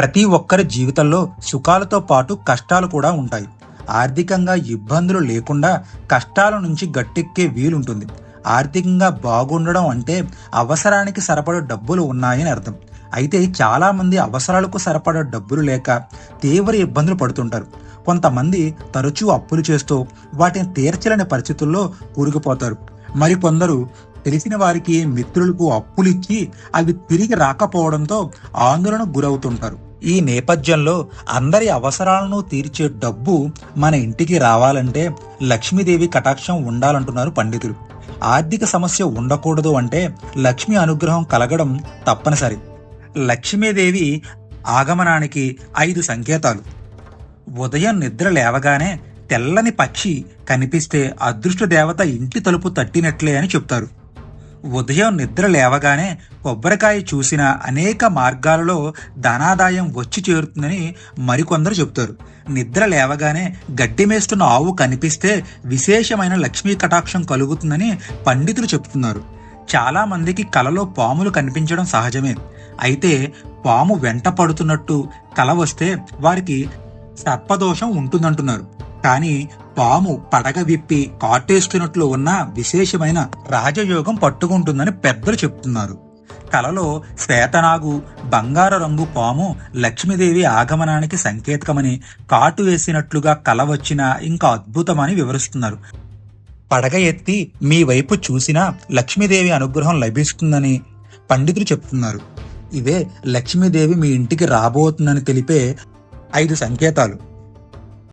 ప్రతి ఒక్కరి జీవితంలో సుఖాలతో పాటు కష్టాలు కూడా ఉంటాయి. ఆర్థికంగా ఇబ్బందులు లేకుండా కష్టాల నుంచి గట్టెక్కే వీలుంటుంది. ఆర్థికంగా బాగుండడం అంటే అవసరానికి సరిపడే డబ్బులు ఉన్నాయని అర్థం. అయితే చాలామంది అవసరాలకు సరిపడ డబ్బులు లేక తీవ్ర ఇబ్బందులు పడుతుంటారు. కొంతమంది తరచూ అప్పులు చేస్తూ వాటిని తీర్చలేని పరిస్థితుల్లో కూరుకుపోతారు. మరికొందరు తెలిసిన వారికి మిత్రులకు అప్పులిచ్చి అవి తిరిగి రాకపోవడంతో ఆందోళనకు గురవుతుంటారు. ఈ నేపథ్యంలో అందరి అవసరాలను తీర్చే డబ్బు మన ఇంటికి రావాలంటే లక్ష్మీదేవి కటాక్షం ఉండాలంటున్నారు పండితులు. ఆర్థిక సమస్య ఉండకూడదు అంటే లక్ష్మి అనుగ్రహం కలగడం తప్పనిసరి. లక్ష్మీదేవి ఆగమనానికి ఐదు సంకేతాలు. ఉదయం నిద్ర లేవగానే తెల్లని పక్షి కనిపిస్తే అదృష్ట దేవత ఇంటి తలుపు తట్టినట్లే అని చెప్తారు. ఉదయం నిద్ర లేవగానే కొబ్బరికాయ చూసిన అనేక మార్గాలలో ధనాదాయం వచ్చి చేరుతుందని మరికొందరు చెప్తారు నిద్ర లేవగానే గడ్డి మేస్తున్న ఆవు కనిపిస్తే విశేషమైన లక్ష్మీ కటాక్షం కలుగుతుందని పండితులు చెప్తున్నారు చాలామందికి కలలో పాములు కనిపించడం సహజమే. అయితే పాము వెంట పడుతున్నట్టు కల వస్తే వారికి సర్పదోషం ఉంటుందంటున్నారు. కానీ పాము పడగ విప్పి కాటేస్తున్నట్లు ఉన్న విశేషమైన రాజయోగం పట్టుకుంటుందని పెద్దలు చెప్తున్నారు. కలలో శ్వేతనాగు బంగారు రంగు పాము లక్ష్మీదేవి ఆగమనానికి సంకేతకమని కాటు వేసినట్లుగా కల వచ్చిన ఇంకా అద్భుతమని వివరిస్తున్నారు. పడగ ఎత్తి మీ వైపు చూసినా లక్ష్మీదేవి అనుగ్రహం లభిస్తుందని పండితులు చెప్తున్నారు. ఇవే లక్ష్మీదేవి మీ ఇంటికి రాబోతుందని తెలిపే ఐదు సంకేతాలు.